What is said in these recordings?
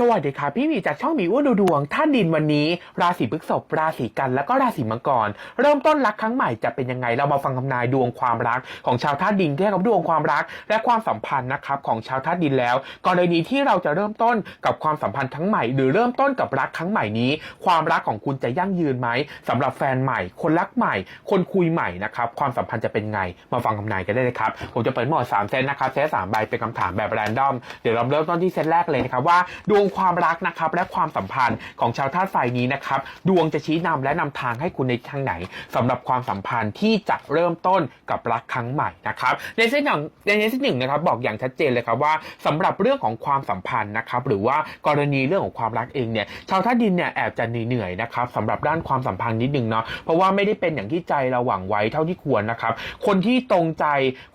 สวัสดีค่ะพี่หมีจากช่องมีอ้วนดูดวง ท่านดินวันนี้ ราศีพฤษภราศีกัน แล้วก็ราศีมังกร เริ่มต้นรักครั้งใหม่จะเป็นยังไงเรามาฟังคำนายดวงความรัก ของชาวธาตุดินเกี่ยวกับดวงความรัก และความสัมพันธ์นะครับของชาวธาตุดินแล้วกรณีที่เราจะเริ่มต้นกับความสัมพันธ์ครั้งใหม่ หรือเริ่มต้นกับรักครั้งใหม่นี้ ความรักของคุณจะยั่งยืนไหมสำหรับแฟนใหม่ คนรักใหม่ คนคุยใหม่นะครับความสัมพันธ์จะเป็นไง มาฟังคำนายกันได้เลยครับผมจะเปิดหมดสามเซตนะครับเซตสามใบเป็นคำถามแบบแรนดอมเดี๋ยวเราเริ่มต้นที่เซตแรกเลยนะครับว่าดวงความรักนะครับและความสัมพันธ์ของชาวธาตุไฟนี้นะครับดวงจะชี้นำและนำทางให้คุณในทางไหนสำหรับความสัมพันธ์ที่จะเริ่มต้นกับรักครั้งใหม่นะครับในเส้นหนึ่งในเส้นหนึ่งนะครับบอกอย่างชัดเจนเลยครับว่าสำหรับเรื่องของความสัมพันธ์นะครับหรือว่ากรณีเรื่องของความรักเองเนี่ยชาวธาตุดินเนี่ยแอบจะเหนื่อยๆนะครับสำหรับด้านความสัมพันธ์นิดนึงเนาะเพราะว่าไม่ได้เป็นอย่างที่ใจเราหวังไว้เท่าที่ควรนะครับ คนที่ตรงใจ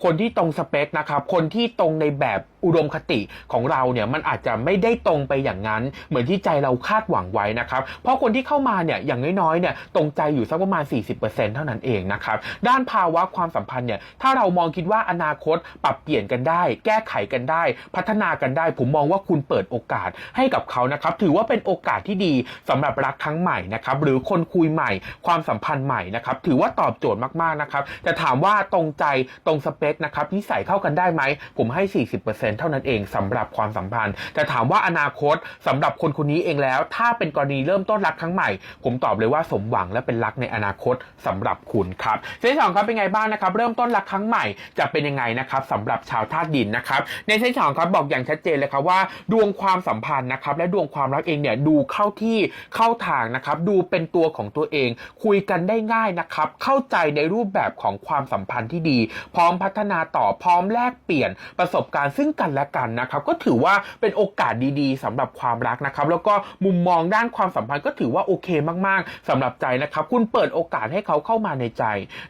คนที่ตรงสเปคนะครับ คนที่ตรงในแบบอุดมคติของเราเนี่ยมันอาจจะไม่ได้ตรงไปอย่างนั้น เหมือนที่ใจเราคาดหวังไว้นะครับ เพราะคนที่เข้ามาเนี่ยอย่างน้อยๆเนี่ยตรงใจอยู่สักประมาณ 40%เท่านั้นเองนะครับ ด้านภาวะความสัมพันธ์เนี่ยถ้าเรามองคิดว่าอนาคตปรับเปลี่ยนกันได้ แก้ไขกันได้ พัฒนากันได้ ผมมองว่าคุณเปิดโอกาสให้กับเขานะครับถือว่าเป็นโอกาสที่ดีสำหรับรักครั้งใหม่นะครับหรือคนคุยใหม่ ความสัมพันธ์ใหม่นะครับถือว่าตอบโจทย์มากๆนะครับแต่ถามว่าตรงใจตรงสเปคนะครับนิสัยเข้ากันได้ไหมผมให้ 40%เท่านั้นเองสำหรับความสัมพันธ์ แต่ถามว่าอนาคตสำหรับคนคนนี้เองแล้ว ถ้าเป็นกรณีเริ่มต้นรักครั้งใหม่ ผมตอบเลยว่าสมหวังและเป็นรักในอนาคตสำหรับคุณครับเซตสองครับเป็นไงบ้างนะครับเริ่มต้นรักครั้งใหม่จะเป็นยังไงนะครับสำหรับชาวธาตุดินนะครับในเซตสองครับบอกอย่างชัดเจนเลยครับว่า ดวงความสัมพันธ์นะครับและดวงความรักเองเนี่ยดูเข้าที่เข้าทางนะครับดูเป็นตัวของตัวเอง คุยกันได้ง่ายนะครับเข้าใจในรูปแบบของความสัมพันธ์ที่ดี พร้อมพัฒนาต่อพร้อมแลกเปลี่ยนประสบการณ์ซึ่งกันและกันนะครับก็ถือว่าเป็นโอกาสดีๆสำหรับกับความรักนะครับแล้วก็มุมมองด้านความสัมพันธ์ก็ถือว่าโอเคมากๆสำหรับใจนะครับคุณเปิดโอกาสให้เขาเข้ามาในใจ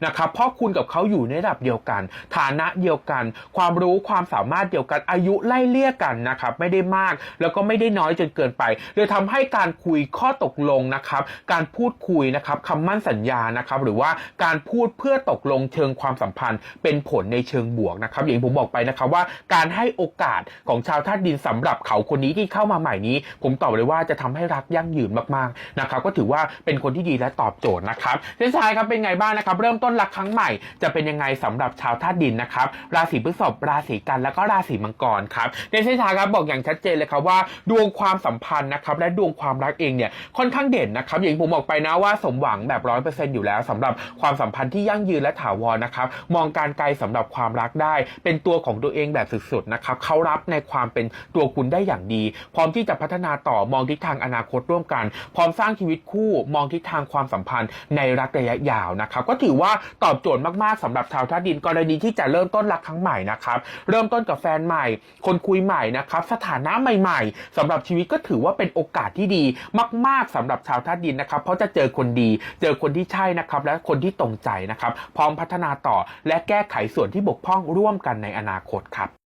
นะครับเพราะคุณกับเขาอยู่ในระดับเดียวกัน ฐานะเดียวกัน ความรู้ความสามารถเดียวกันอายุไล่เลี่ยกันนะครับไม่ได้มากแล้วก็ไม่ได้น้อยจนเกินไปเลยทำให้การคุยข้อตกลงนะครับการพูดคุยนะครับคำมั่นสัญญานะครับหรือว่าการพูดเพื่อตกลงเชิงความสัมพันธ์ เป็นผลในเชิงบวกนะครับอย่างที่ผมบอกไปนะครับว่าการให้โอกาสของชาวธาตุดินสำหรับเขาคนนี้ที่เข้ามาใหม่นี้ ผมตอบเลยว่าจะทำให้รักยั่งยืนมากๆนะครับก็ถือว่าเป็นคนที่ดีและตอบโจทย์นะครับเส้นชายครับเป็นไงบ้างนะครับ เริ่มต้นรักครั้งใหม่จะเป็นยังไงสำหรับชาวธาตุดินนะครับราศีพฤษภราศีกันแล้วก็ราศีมังกรครับในเส้นชายครับบอกอย่างชัดเจนเลยครับว่า ดวงความสัมพันธ์นะครับและดวงความรักเองเนี่ยค่อนข้างเด่นนะครับอย่างผมบอกไปนะว่าสมหวังแบบร้อยเปอร์เซ็นต์อยู่แล้วสำหรับความสัมพันธ์ที่ยั่งยืนและถาวรนะครับมองการไกลสำหรับความรักได้ เป็นตัวของตัวเองแบบสุดๆนะครับเขารับในความเป็นตัวคุณได้อย่างดีพร้อมที่จะพัฒนาต่อมองทิศทางอนาคตร่วมกัน พร้อมสร้างชีวิตคู่มองทิศทางความสัมพันธ์ในรักระยะยาวนะครับก็ถือว่าตอบโจทย์มากๆสำหรับชาวธาตุดินกรณีที่จะเริ่มต้นรักครั้งใหม่นะครับเริ่มต้นกับแฟนใหม่ คนคุยใหม่นะครับสถานะใหม่ ๆสำหรับชีวิตก็ถือว่าเป็นโอกาสที่ดีมาก ๆสำหรับชาวธาตุดินนะครับเพราะจะเจอคนดี เจอคนที่ใช่นะครับและคนที่ตรงใจนะครับพร้อมพัฒนาต่อและแก้ไขส่วนที่บกพร่องร่วมกันในอนาคตครับ